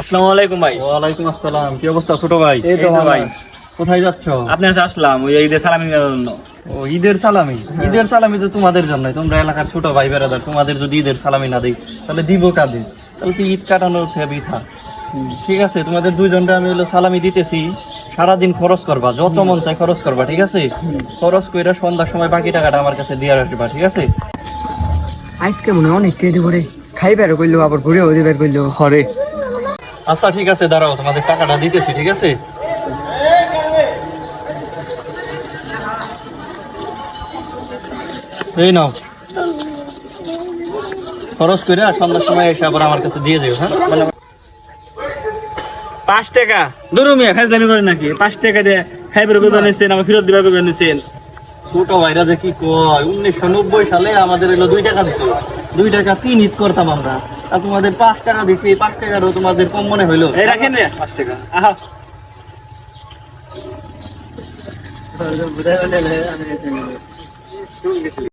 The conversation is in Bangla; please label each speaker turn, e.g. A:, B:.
A: আসসালামু আলাইকুম ভাই।
B: ওয়ালাইকুম আসসালাম। কি অবস্থা ছোট ভাই?
A: এই তো ভাই
B: কোথায় যাচ্ছ?
A: আপনার কাছে আসলাম ওই ঈদের সালামি নেওয়ার জন্য।
B: ও ঈদের সালামি? ঈদের সালামি তো তোমাদের জন্য তোমরা এলাকার ছোট ভাই বেড়াদার তোমাদের যদি ঈদের সালামি না দিই তাহলে দিব কাদের তাহলে তো ঈদ কাটানো হচ্ছে বৃথা ঠিক আছে তোমাদের দুইজনটা আমি হলো সালামি দিতেছি। সারাদিন খরচ করবা যত মন চাই খরচ করবা ঠিক আছে? খরচ কইরা সন্ধ্যার সময় বাকি টাকাটা আমার কাছে দিয়ে রাখবা ঠিক আছে?
C: আজকে মনে হয় অনেক টেডি করে খাই বের করল আবার ঘুরেও দিয়ে বের করল
A: হরে।
B: আচ্ছা ঠিক আছে দাঁড়াও তোমাদের টাকাটা দিতেছি ঠিক আছে? এই নাও। খরচ করে সন্ধ্যার সময় এসে আবার আমার কাছে দিয়ে যাও হ্যাঁ?
A: পাঁচ টাকা। ধরো মিয়া খাজলামি করে নাকি? পাঁচ টাকা দিয়ে খাইবার করে নিছেন আমার ফেরত দিবার করে নিছেন?
B: ছোট ভাইরা যে কি কয় উনিশশো নব্বই সালে আমাদের এলো দুই টাকা দিত। দুই টাকা তিন ঈদ করতাম আমরা। আর তোমাদের পাঁচ টাকা দিচ্ছি পাঁচ টাকারও তোমাদের কম মনে হইল।
A: এই রাখেন রে। পাঁচ টাকা। আহা।